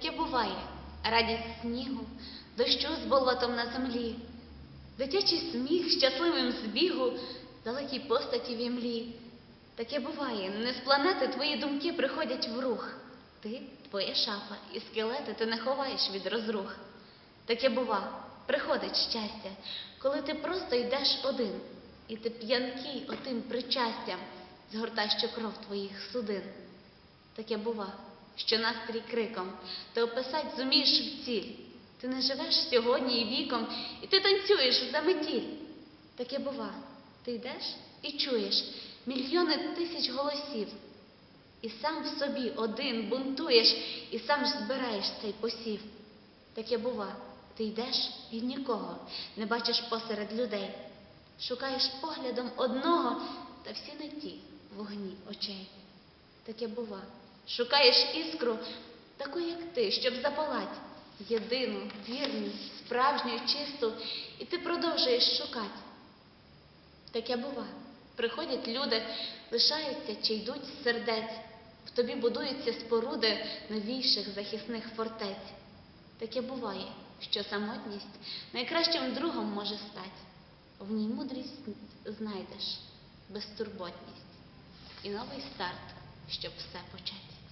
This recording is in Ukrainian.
Таке буває радість снігу, дощу з болотом на землі, дитячий сміх щасливим збігу, далекій постаті в імлі. Таке буває, не з планети твої думки приходять в рух. Ти твоя шафа, і скелети ти не ховаєш від розрух. Таке бува, приходить щастя, коли ти просто йдеш один, і ти п'янкий отим причастям згортаєш кров твоїх судин. Таке бува, що настрій криком, ти описать зумієш в ціль. Ти не живеш сьогодні і віком, і ти танцюєш в заметіль. Таке бува, ти йдеш і чуєш мільйони тисяч голосів, і сам в собі один бунтуєш, і сам ж збираєш цей посів. Таке бува, ти йдеш і нікого не бачиш посеред людей. Шукаєш поглядом одного, та всі не ті вогні очей. Таке бува, шукаєш іскру, таку, як ти, щоб запалать, єдину, вірну, справжню, чисту, і ти продовжуєш шукати. Таке бува. Приходять люди, лишаються чи йдуть з сердець, в тобі будуються споруди новіших захисних фортець. Таке буває, що самотність найкращим другом може стать. В ній мудрість знайдеш, безтурботність і новий старт, щоб все почать.